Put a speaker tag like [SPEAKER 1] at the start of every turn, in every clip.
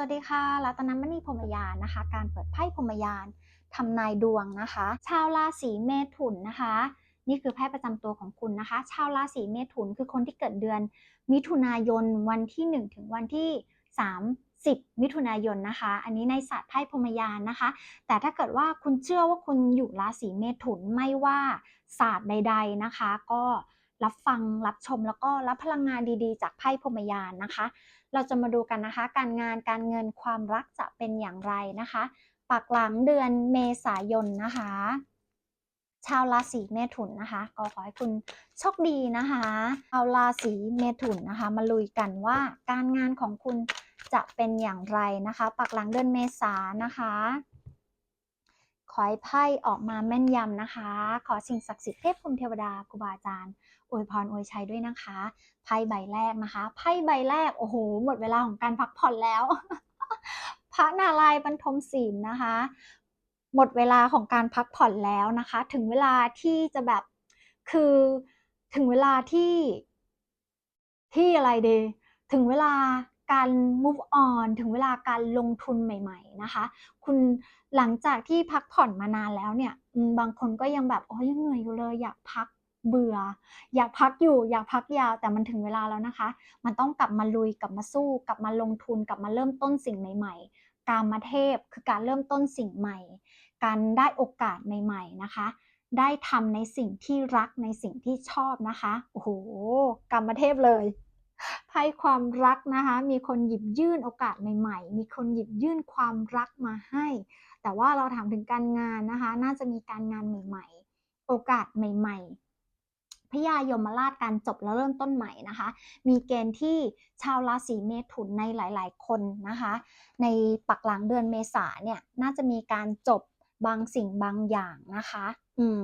[SPEAKER 1] วัสดีค่ะ รัตนมณีพรมยานนะคะ การเปิดไพ่พรมยานทำนายดวงนะคะ ชาวราศีเมถุนนะคะ นี่คือไพ่ประจำตัวของคุณนะคะ ชาวราศีเมถุนคือคนที่เกิดเดือน มิถุนายนวันที่ 1 ถึงวันที่ 30 มิถุนายนนะคะ อันนี้ในศาสตร์ไพ่พรมยานนะคะ แต่ถ้าเกิดว่าคุณเชื่อว่าคุณอยู่ราศีเมถุนไม่ว่าศาสตร์ใด ๆนะคะ ก็รับฟังรับชมแล้วก็รับพลังงานดีๆ จากไพ่พรมยานนะคะ เราจะมาดูกันนะคะ การงานการเงินความรักจะเป็นอย่างไรนะคะ ปักหลังเดือนเมษายนนะคะ ชาวราศีเมถุนนะคะ ก็ขอให้คุณโชคดีนะคะ ชาวราศีเมถุนนะคะ มาลุยกันว่าการงานของคุณจะเป็นอย่างไรนะคะ ปักหลังเดือนเมษานะคะขอให้ไพ่ออกมาแม่นยำนะคะ ขอสิ่งศักดิ์สิทธิ์เทพพรหมเทวดาครูบาอาจารย์ อวยพรอวยชัยด้วยนะคะ ไพ่ใบแรกนะคะ ไพ่ใบแรก โอ้โห หมดเวลาของการพักผ่อนแล้ว พระนารายณ์บรรทมศีลนะคะ หมดเวลาของการพักผ่อนแล้วนะคะ ถึงเวลาที่จะแบบ คือถึงเวลาที่ ที่อะไรดี ถึงเวลาการ move on ถึงเวลาการลงทุนใหม่ ๆ นะคะ คุณหลังจากที่พักผ่อนมานานแล้วเนี่ย บางคนก็ยังแบบ โอ้ยยังเหนื่อยอยู่เลย อยากพัก เบื่อ อยากพักอยู่ อยากพักยาวแต่มันถึงเวลาแล้วนะคะ มันต้องกลับมาลุยกลับมาสู้ กลับมาลงทุนกลับมาเริ่มต้นสิ่งใหม่ ๆ การมาเทพคือการเริ่มต้นสิ่งใหม่ การได้โอกาสใหม่ ๆนะคะ ได้ทำในสิ่งที่รักในสิ่งที่ชอบนะคะโอ้โหกามเทพเลยไพ่ความรักนะคะ มีคนหยิบยื่นโอกาสใหม่ ๆ มีคนหยิบยื่นความรักมาให้ แต่ว่าเราถามถึงการงานนะคะ น่าจะมีการงานใหม่ ๆ โอกาสใหม่ ๆ พญายมราชการจบแล้วเริ่มต้นใหม่นะคะ มีเกณฑ์ที่ชาวราศีเมถุนในหลาย ๆ คนนะคะ ในปักหลังเดือนเมษาเนี่ยน่าจะมีการจบบางสิ่งบางอย่างนะคะ อืม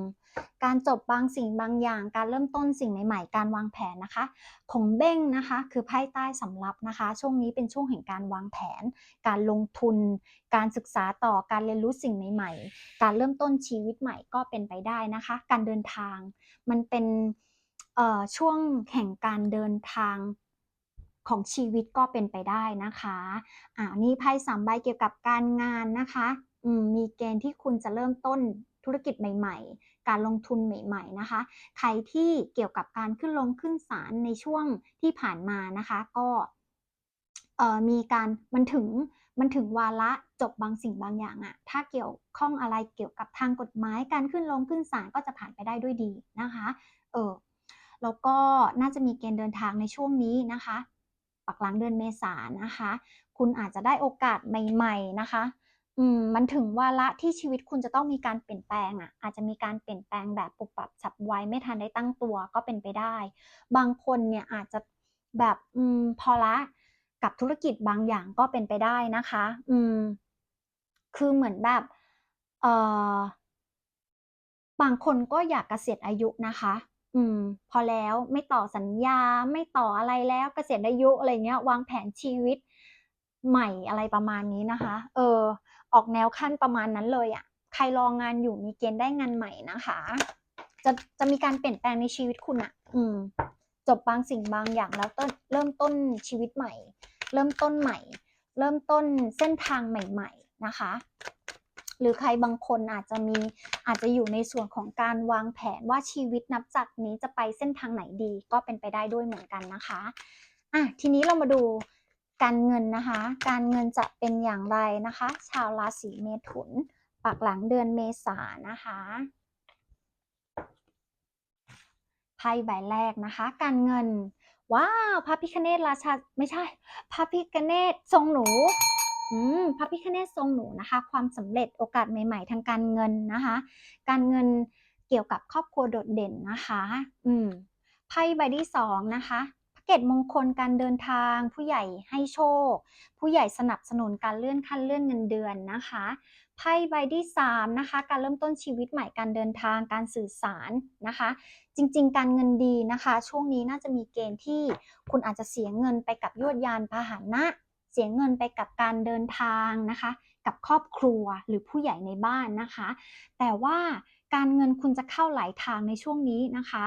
[SPEAKER 1] การจบบางสิ่งบางอย่าง การเริ่มต้นสิ่งใหม่ ๆ การวางแผนนะคะ ของเบ้งนะคะ คือไพ่ใต้สำรับนะคะ ช่วงนี้เป็นช่วงแห่งการวางแผน การลงทุน การศึกษาต่อการเรียนรู้สิ่งใหม่ ๆ การเริ่มต้นชีวิตใหม่ก็เป็นไปได้นะคะ การเดินทาง มันเป็นเอ่อช่วงแห่งการเดินทางของชีวิตก็เป็นไปได้นะคะอ่านี่ไพ่สามใบเกี่ยวกับการงานนะคะอืมมีเกณฑ์ที่คุณจะเริ่มต้น ธุรกิจใหม่ ๆ การลงทุนใหม่ ๆ นะคะ ใครที่เกี่ยวกับการขึ้นลงขึ้นศาลในช่วงที่ผ่านมานะคะ ก็มีการมันถึงมันถึงวาระจบบางสิ่งบางอย่างอะถ้าเกี่ยวข้องอะไรเกี่ยวกับทางกฎหมาย การขึ้นลงขึ้นศาลก็จะผ่านไปได้ด้วยดีนะคะ เออแล้วก็น่าจะมีเกณฑ์เดินทางในช่วงนี้นะคะ ปักหลังเดือนเมษายนนะคะ คุณอาจจะได้โอกาสใหม่ ๆ นะคะ อืมมันถึงวาระที่ชีวิตคุณจะต้องมีการเปลี่ยนแปลงอะอาจจะมีการเปลี่ยนแปลงแบบปุบปับฉับไวไม่ทันได้ตั้งตัวก็เป็นไปได้ บางคนเนี่ยอาจจะแบบอืมพอละกับธุรกิจบางอย่างก็เป็นไปได้นะคะ อืม คือเหมือนแบบเอ่อบางคนก็อยากเกษียณอายุนะคะ อืม พอแล้วไม่ต่อสัญญาไม่ต่ออะไรแล้วเกษียณอายุอะไรเงี้ย วางแผนชีวิตใหม่อะไรประมาณนี้นะคะ เออ ออกแนวขั้นประมาณนั้นเลยอะใครรองานอยู่มีเกณฑ์ได้งานใหม่นะคะ จะจะมีการเปลี่ยนแปลงในชีวิตคุณอะ อืม จบบางสิ่งบางอย่างแล้วต้นเริ่มต้นชีวิตใหม่ เริ่มต้นใหม่ เริ่มต้นเส้นทางใหม่ ๆ นะคะ หรือใครบางคนอาจจะมีอาจจะอยู่ในส่วนของการวางแผนว่าชีวิตนับจากนี้จะไปเส้นทางไหนดีก็เป็นไปได้ด้วยเหมือนกันนะคะอะทีนี้เรามาดู การเงินนะคะ การเงินจะเป็นอย่างไรนะคะ ชาวราศีเมถุน ปักหลังเดือนเมษานะคะไพ่ใบแรกนะคะ การเงิน ว้าวพระพิคเนตราชาไม่ใช่พระพิคเนตทรงหนูอืมพระพิคเนตทรงหนูนะคะ ความสำเร็จโอกาสใหม่ๆ ทางการเงินนะคะ การเงินเกี่ยวกับครอบครัวโดดเด่นนะคะ อืมไพ่ใบที่สองนะคะ เกตมงคลการเดินทาง ผู้ใหญ่ให้โชค ผู้ใหญ่สนับสนุนการเลื่อนขั้นเลื่อนเงินเดือนนะคะไพ่ใบที่สามนะคะการเริ่มต้นชีวิตใหม่การเดินทางการสื่อสารนะคะ จริง ๆ การเงินดีนะคะ ช่วงนี้น่าจะมีเกณฑ์ที่คุณอาจจะเสียเงินไปกับยวดยานพาหนะ เสียเงินไปกับการเดินทางนะคะ กับครอบครัวหรือผู้ใหญ่ในบ้านนะคะ แต่ว่าการเงินคุณจะเข้าหลายทางในช่วงนี้นะคะ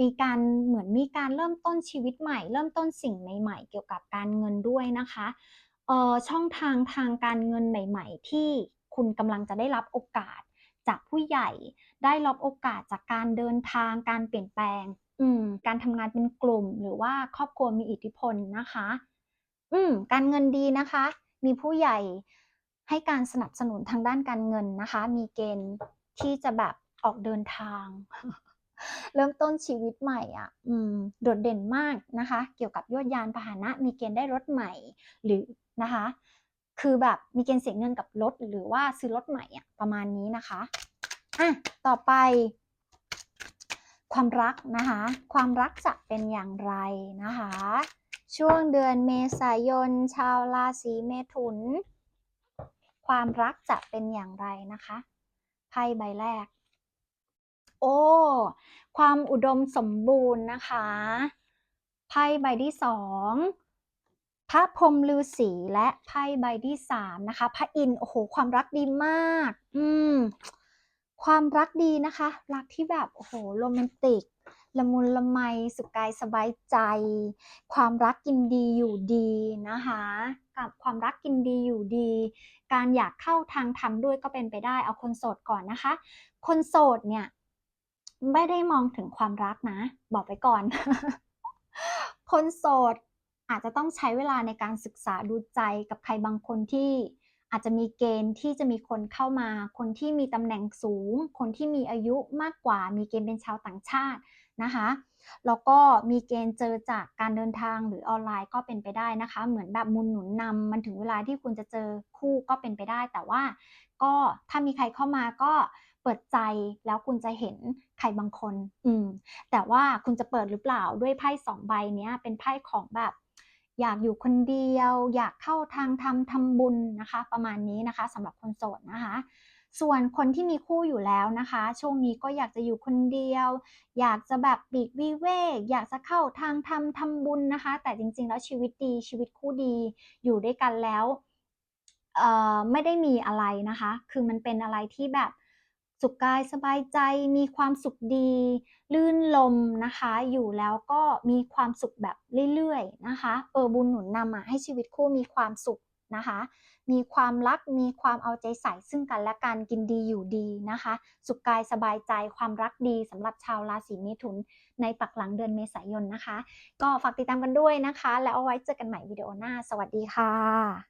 [SPEAKER 1] มีการเหมือนมีการเริ่มต้นชีวิตใหม่ เริ่มต้นสิ่งใหม่ๆ เกี่ยวกับการเงินด้วยนะคะเอ่อช่องทางทางการเงินใหม่ ๆ ที่คุณกำลังจะได้รับโอกาสจากผู้ใหญ่ ได้รับโอกาสจากการเดินทาง การเปลี่ยนแปลงอืมการทำงานเป็นกลุ่ม หรือว่าครอบครัวมีอิทธิพลนะคะ อืมการเงินดีนะคะ มีผู้ใหญ่ให้การสนับสนุนทางด้านการเงินนะคะ มีเกณฑ์ที่จะแบบออกเดินทาง เริ่มต้นชีวิตใหม่อะอืมโดดเด่นมากนะคะ เกี่ยวกับยวดยานพาหนะ มีเกณฑ์ได้รถใหม่หรือนะคะ คือแบบมีเกณฑ์เสียเงินกับรถหรือว่าซื้อรถใหม่อะประมาณนี้นะคะอะต่อไป ความรักนะคะ ความรักจะเป็นอย่างไรนะคะ ช่วงเดือนเมษายน ชาวราศีเมถุน ความรักจะเป็นอย่างไรนะคะไพ่ใบแรก โอ้ความอุดมสมบูรณ์นะคะไพ่ใบที่2พระพรหมฤาษีและไพ่ใบที่3นะคะ พระอินโอ้โฮความรักดีมาก อืม ความรักดีนะคะ รักที่แบบ โอ้โฮโรแมนติก ละมุนละไม สุขกายสบายใจ ความรักกินดีอยู่ดีนะคะ กับความรักกินดีอยู่ดี การอยากเข้าทางธรรมด้วยก็เป็นไปได้ เอาคนโสดก่อนนะคะ คนโสดเนี่ย ไม่ได้มองถึงความรักนะ บอกไว้ก่อน คนโสดอาจจะต้องใช้เวลาในการศึกษาดูใจกับใครบางคนที่อาจจะมีเกณฑ์ที่จะมีคนเข้ามา คนที่มีตำแหน่งสูง คนที่มีอายุมากกว่า มีเกณฑ์เป็นชาวต่างชาตินะคะ แล้วก็มีเกณฑ์เจอจากการเดินทางหรือออนไลน์ก็เป็นไปได้นะคะ เหมือนแบบมูลหนุนนำมันถึงเวลาที่คุณจะเจอคู่ก็เป็นไปได้ แต่ว่าก็ถ้ามีใครเข้ามาก็ เปิดใจแล้วคุณจะเห็นใครบางคน อืม แต่ว่าคุณจะเปิดหรือเปล่าด้วยไพ่2ใบเนี้ย เป็นไพ่ของแบบ อยากอยู่คนเดียว อยากเข้าทางธรรมทำบุญนะคะ ประมาณนี้นะคะสำหรับคนโสดนะคะส่วนคนที่มีคู่อยู่แล้วนะคะ ช่วงนี้ก็อยากจะอยู่คนเดียว อยากจะแบบปีกวิเวก อยากจะเข้าทางธรรมทำบุญนะคะ แต่จริงๆ แล้วชีวิตดีชีวิตคู่ดีอยู่ด้วยกันแล้วไม่ได้มีอะไรนะคะ คือมันเป็นอะไรที่แบบ สุขกายสบายใจมีความสุขดี ลื่นลมนะคะ อยู่แล้วก็มีความสุขแบบเรื่อยๆนะคะเออบุญหนุนนำอะให้ชีวิตคู่มีความสุขนะคะ มีความรักมีความเอาใจใส่ซึ่งกันและกันกินดีอยู่ดีนะคะ สุขกายสบายใจความรักดีสำหรับชาวราศีเมถุนในปักหลังเดือนเมษายนนะคะ ก็ฝากติดตามกันด้วยนะคะ แล้วเอาไว้เจอกันใหม่วิดีโอหน้า สวัสดีค่ะ